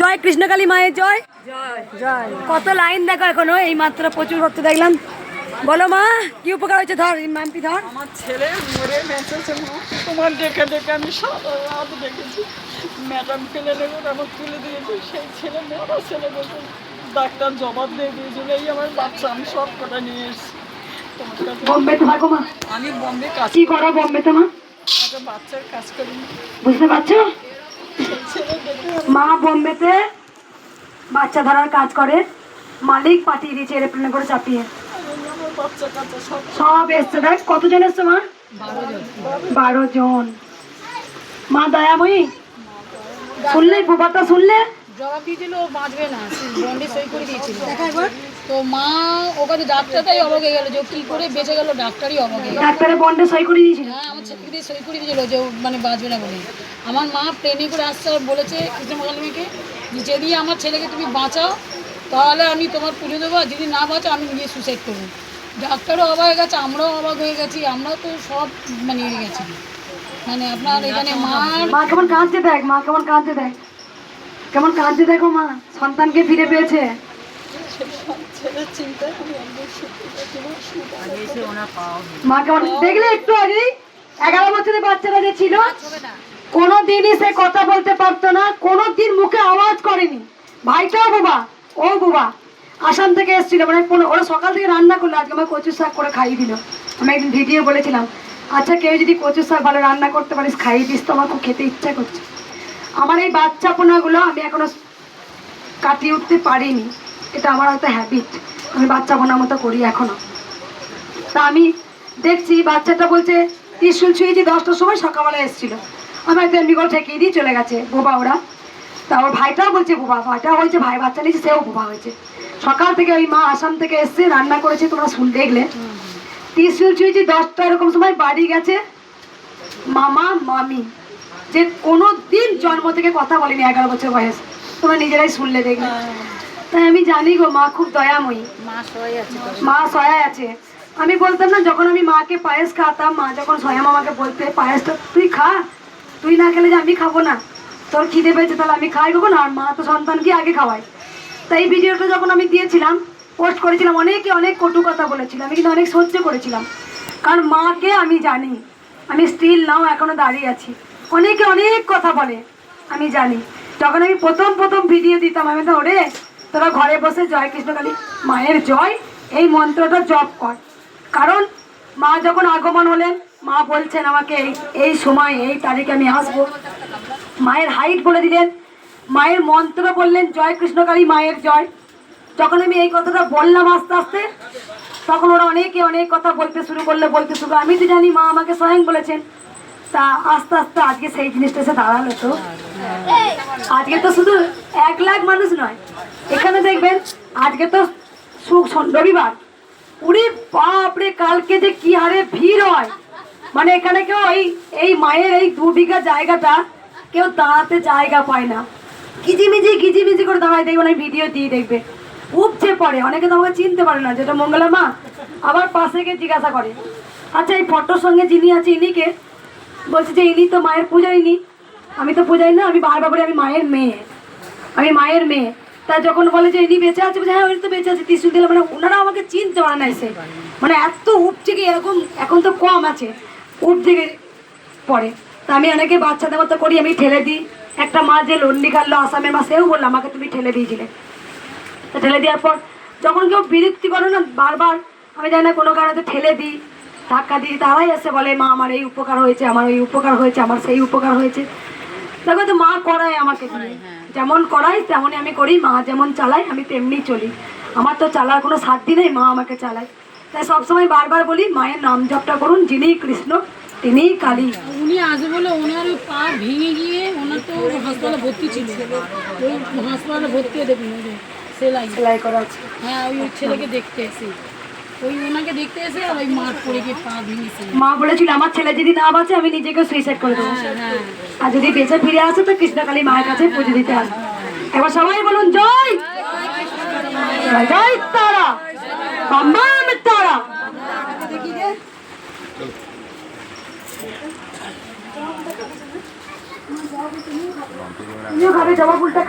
জয় কৃষ্ণকালী মায়ের জয়। জয়। কত লাইন দেখো এখনও এই মাত্র প্রচুর ভক্ত দেখলাম। বলো মা কি উপকার হয়েছে ধর মাম্পি ধর। আমার ছেলে মরে বেঁচেছে মা। তোমার দেখে দেখে আমি রাত দেখেছি। ম্যাডাম ফেলে নেবে আমার তুলে দিয়েছে সেই ছেলে মরা ছেলে বলছে ডাক্তার জবাব দিয়ে দিয়েছিল এই আমার বাচ্চা আমি সব কটা নিয়ে এসেছি। তোমার কাছে থাকো মা। আমি বম্বে কাজ কি করো বোম্বেতে মা? একটা বাচ্চার কাজ করি। বুঝতে পারছ? মা বোম্বেতে বাচ্চা ধরার কাজ করে, মালিক পাঠিয়ে দিয়েছে এরোপ্লেনে করে চাপিয়ে। সব এসছে, দেখ, কতজন এসছে মা? বারো জন। মা, দয়াময়ী? শুনলে বুবাটা শুনলে? জবাব দিয়েছিল ও বাঁচবে না। বন্ডে সই করে দিয়েছিল। তো মা ওখানে ডাক্তারটাই অবাক হয়ে গেল যে ও কি করে বেঁচে গেল ডাক্তারই অবাক হয়ে গেল। ডাক্তারে বন্ডে সই করে দিয়েছিল? হ্যাঁ আমার ছেলেকে দিয়ে সই করে দিয়েছিল যে মানে বাঁচবে না বলে। আমার মা প্লেনে করে আসছে আর বলেছে কৃষ্ণমকালীকে যদি আমার ছেলেকে তুমি বাঁচাও তাহলে আমি তোমার পুজো দেবো আর যদি না বাঁচাও আমি নিজে সুসাইড করব। ডাক্তারও অবাক হয়ে গেছে আমরাও অবাক হয়ে গেছি আমরাও তো সব মানে এড়ে গেছি। মানে আপনার এখানে মার মা কেমন কাঁদতে দেখ মা কেমন কাঁদতে দেখ। কেমন কাঁদছে দেখো মা, সন্তানকে ফিরে পেয়েছে। মা কেমন, দেখলে একটু আগেই? এগারো বছরের বাচ্চারা যে ছিল কোনো দিনই সে কথা বলতে পারতো না কোনো দিন মুখে আওয়াজ করেনি। ভাইটাও বাবা, ও বাবা, আসাম থেকে এসেছিল। মানে ওরা সকাল থেকে রান্না করল, আজকে আমার কচু শাক করে খাইয়ে দিল। আমি একদিন ভিডিও বলেছিলাম আচ্ছা কেউ যদি কচুর শাক ভালো রান্না করতে পারিস, খাইয়ে দিস তো, আমার খুব খেতে ইচ্ছা করছে। আমার এই বাচ্চা পোনাগুলো আমি এখনও কাটিয়ে উঠতে পারিনি। এটা আমার হয়তো হ্যাবিট আমি বাচ্চা পোনার মতো করি এখনও। তা আমি দেখছি বাচ্চাটা বলছে, ত্রিশুল ছুঁয়েছি দশটার সময় সকালবেলা এসেছিল। আমি হয়তো এমনি করে ঠেকিয়ে দিয়ে চলে গেছে বোবা ওরা। তা ওর ভাইটাও বলছে, বোবা, ভাইটাও হয়েছে ভাই বাচ্চা নিয়েছে, সেও বোবা হয়েছে। সকাল থেকে ওই মা আসাম থেকে এসছে, রান্না করেছে, তোমরা শুন দেখলে। ত্রিশুল ছুঁয়েছি দশটা এরকম সময় বাড়ি গেছে, মামা, মামি। যে কোনো দিন জন্ম থেকে কথা বলেনি এগারো বছর বয়স। তোমরা নিজেরাই শুনলে দেখলে তাই আমি জানি গো মা খুব দয়াময়ী। মা সবাই আছে আমি বলতাম না যখন আমি মাকে পায়েস খাওয়াতাম মা যখন সয়াম আমাকে বলতে পায়েসটা তুই খা তুই না খেলে যে আমি খাব না। তোর খিদে পেয়েছে তাহলে আমি খাই খাব না আর মা তো সন্তানকে আগে খাওয়াই তাই এই ভিডিওটা যখন আমি দিয়েছিলাম পোস্ট করেছিলাম অনেকে অনেক কটু কথা বলেছিল। আমি কিন্তু অনেক সহ্য করেছিলাম। কারণ মাকে আমি জানি। আমি স্টিল নাও এখনও দাঁড়িয়ে আছি। অনেকে অনেক কথা বলে, আমি জানি। যখন আমি প্রথম প্রথম ভিডিও দিতাম, আমি তো ওরে, তোরা ঘরে বসে জয় কৃষ্ণকালী মায়ের জয়, এই মন্ত্রটা জপ কর। কারণ মা যখন আগমন হলেন, মা বলছেন আমাকে, এই এই সময়, এই তারিখে আমি আসব। মায়ের হাইট বলে দিলেন। মায়ের মন্ত্র বললেন জয় কৃষ্ণকালী মায়ের জয়। যখন আমি এই কথাটা বললাম আস্তে আস্তে, তখন ওরা অনেকে অনেক কথা বলতে শুরু করলে, বলতে শুরু আমি তো জানি মা আমাকে স্বয়ং বলেছেন। তা আস্তে আস্তে আজকে সেই জিনিসটা এসে দাঁড়াল তো। আজকে তো শুধু এক লাখ মানুষ নয়। এখানে দেখবেন, আজকে তো সুখ রবিবার। উড়ি বাপরে, কালকে যে কি হারে ভিড় হয়। মানে এখানে কেউ এই এই মায়ের এই দু বিঘা জায়গাটা কেউ দাঁড়াতে জায়গা পায় না। কিজিমিজি কিজিমিজি করে দাঁড়ায় দেখবেন এই ভিডিও দিয়ে দেখবে। উপচে পড়ে। অনেকে তো আমাকে চিনতে পারে না, যেটা মঙ্গলা মা আবার পাশে গিয়ে জিজ্ঞাসা করে। আচ্ছা এই ফটোর সঙ্গে যিনি আছে, ইনিকে বলছে যে, ইনি তো মায়ের পূজারিনি আমি তো পূজারি না, আমি বারবার বলি আমি মায়ের মেয়ে। আমি মায়ের মেয়ে। তা যখন বলে যে, ইনি বেঁচে আছে হ্যাঁ ওই তো বেঁচে আছে, ত্রিশুল দিলে মানে ওনারা আমাকে চিনতে পারে না এসে। মানে এত উপচে গিয়ে এরকম, এখন তো কম আছে উপ থেকে পড়ে। তা আমি অনেকে বাচ্চাদের মতো করি, আমি ঠেলে দিই। একটা মা যে লন্ডি খাল্লো আসামের মা, সেও বলল, আমাকে তুমি ঠেলে দিয়েছিলে। তা ঠেলে দেওয়ার পর, যখন কেউ বিরক্তি করে না, বারবার, আমি জানি না কোনো কারণে ঠেলে দিই। ধাক্কা দিয়ে তারাই এসে বলে মা আমার এই উপকার হয়েছে আমার ওই উপকার হয়েছে আমার সেই উপকার হয়েছে। দেখো তো মা করায় আমাকে দিয়ে যেমন করাই তেমনই আমি করি। মা যেমন চালাই আমি তেমনি চলি। আমার তো চালার কোনো সাধ্য নেই মা আমাকে চালায়। তাই সবসময় বারবার বলি মায়ের নাম জপটা করুন যিনি কৃষ্ণ তিনিই কালী। উনি আসবে বলে ওনার পা ভেঙে গিয়ে ওনার তো হাসপাতালে ভর্তি ছিল। ওই হাসপাতালে ভর্তি হয়ে দেখুন সেলাই। সেলাই করা হ্যাঁ ওই ছেলেকে দেখতে এসে ওই ওনাকে দেখতে এসে আর ওই মাঠ পড়ে গিয়ে পা ভেঙেছে। মা বলেছিল আমার ছেলে যদি না বাঁচে আমি নিজেকে সুইসাইড করে দেবো। হ্যাঁ আর যদি বেঁচে ফিরে আসে তো কৃষ্ণকালী মায়ের কাছে পুজো দিতে আসবে। এবার সবাই বলুন জয়! জয় তারা! বাম্বাম তারা! জবা ফুলটা